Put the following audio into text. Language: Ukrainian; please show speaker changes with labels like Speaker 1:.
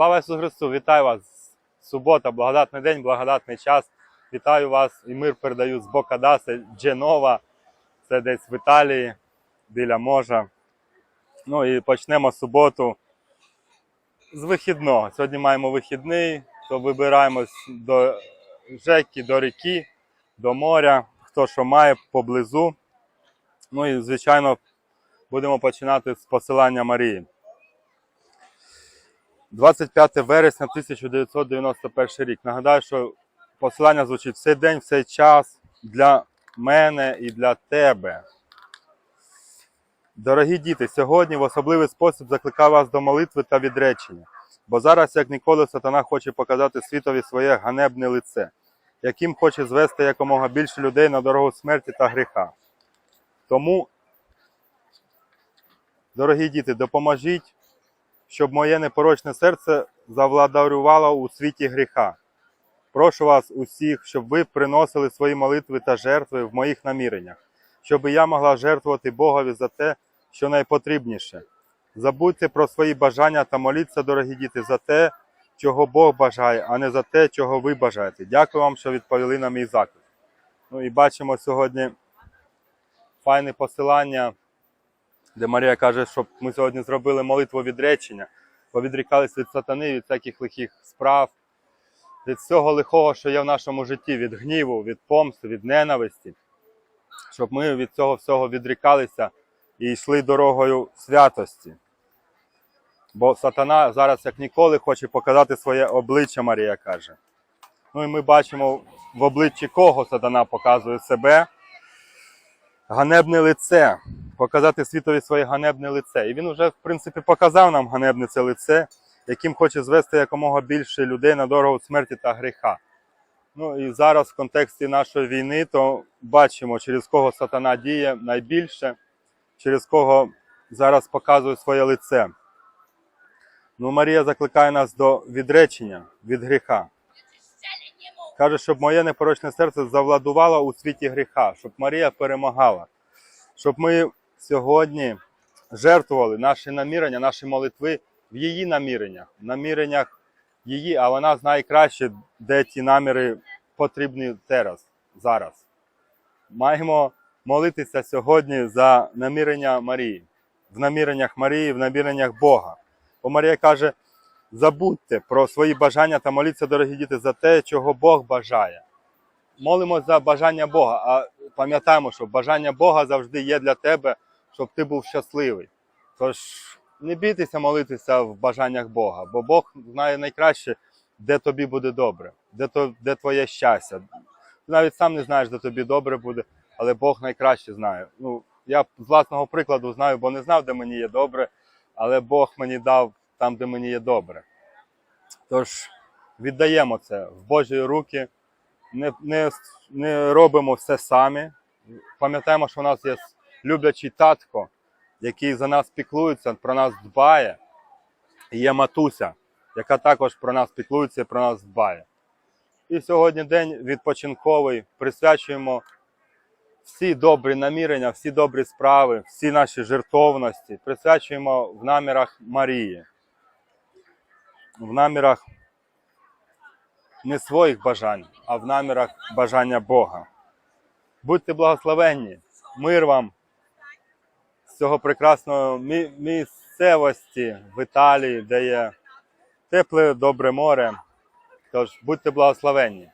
Speaker 1: Слава Ісусу Христу! Вітаю вас! Субота, благодатний день, благодатний час. Вітаю вас і мир передаю з Бока це Дженова. Це десь в Італії, біля моря. Ну і почнемо суботу з вихідного. Сьогодні маємо вихідний, то вибираємось до Жеки, до ріки, до моря, хто що має поблизу. Ну і, звичайно, будемо починати з посилання Марії. 25 вересня 1991 рік. Нагадаю, що посилання звучить в цей день, в цей час для мене і для тебе. Дорогі діти, сьогодні в особливий спосіб закликаю вас до молитви та відречення, бо зараз, як ніколи, сатана хоче показати світові своє ганебне лице, яким хоче звести якомога більше людей на дорогу смерті та гріха. Тому, дорогі діти, допоможіть щоб моє непорочне серце завладарювало у світі гріха. Прошу вас усіх, щоб ви приносили свої молитви та жертви в моїх наміреннях, щоб я могла жертвувати Богові за те, що найпотрібніше. Забудьте про свої бажання та моліться, дорогі діти, за те, чого Бог бажає, а не за те, чого ви бажаєте. Дякую вам, що відповіли на мій заклик. Ну і бачимо сьогодні файне посилання де Марія каже, щоб ми сьогодні зробили молитву відречення, повідрікались від сатани, від всяких лихих справ, від всього лихого, що є в нашому житті, від гніву, від помсти, від ненависті, щоб ми від цього всього відрікалися і йшли дорогою святості. Бо сатана зараз, як ніколи, хоче показати своє обличчя, Марія каже. Ну і ми бачимо в обличчі кого сатана показує себе. Ганебне лице показати світові своє ганебне лице. І він вже, в принципі, показав нам ганебне це лице, яким хоче звести якомога більше людей на дорогу смерті та гріха. Ну і зараз в контексті нашої війни, то бачимо, через кого сатана діє найбільше, через кого зараз показує своє лице. Ну, Марія закликає нас до відречення від гріха. Каже, щоб моє непорочне серце завладувало у світі гріха, щоб Марія перемагала, щоб ми сьогодні жертвували наші намірення, наші молитви в її наміреннях, в наміреннях її, а вона знає краще, де ті наміри потрібні зараз. зараз. Маємо молитися сьогодні за намірення Марії, в наміреннях Марії, в наміреннях Бога. Бо Марія каже: забудьте про свої бажання та моліться, дорогі діти, за те, чого Бог бажає. Молимо за бажання Бога, а пам'ятаємо, що бажання Бога завжди є для тебе щоб ти був щасливий. Тож не бійтеся молитися в бажаннях Бога, бо Бог знає найкраще, де тобі буде добре, де то, де твоє щастя. Ти навіть сам не знаєш, де тобі добре буде, але Бог найкраще знає. Ну, Я з власного прикладу знаю, бо не знав, де мені є добре, але Бог мені дав там, де мені є добре. Тож віддаємо це в Божі руки, не, не, не робимо все самі. Пам'ятаємо, що у нас є люблячий татко, який за нас піклується, про нас дбає. І є матуся, яка також про нас піклується і про нас дбає. І сьогодні день відпочинковий. Присвячуємо всі добрі намірення, всі добрі справи, всі наші жертовності. Присвячуємо в намірах Марії, в намірах не своїх бажань, а в намірах бажання Бога. Будьте благословенні, мир вам цього прекрасного мі- місцевості в Італії, де є тепле, добре море. Тож будьте благословенні.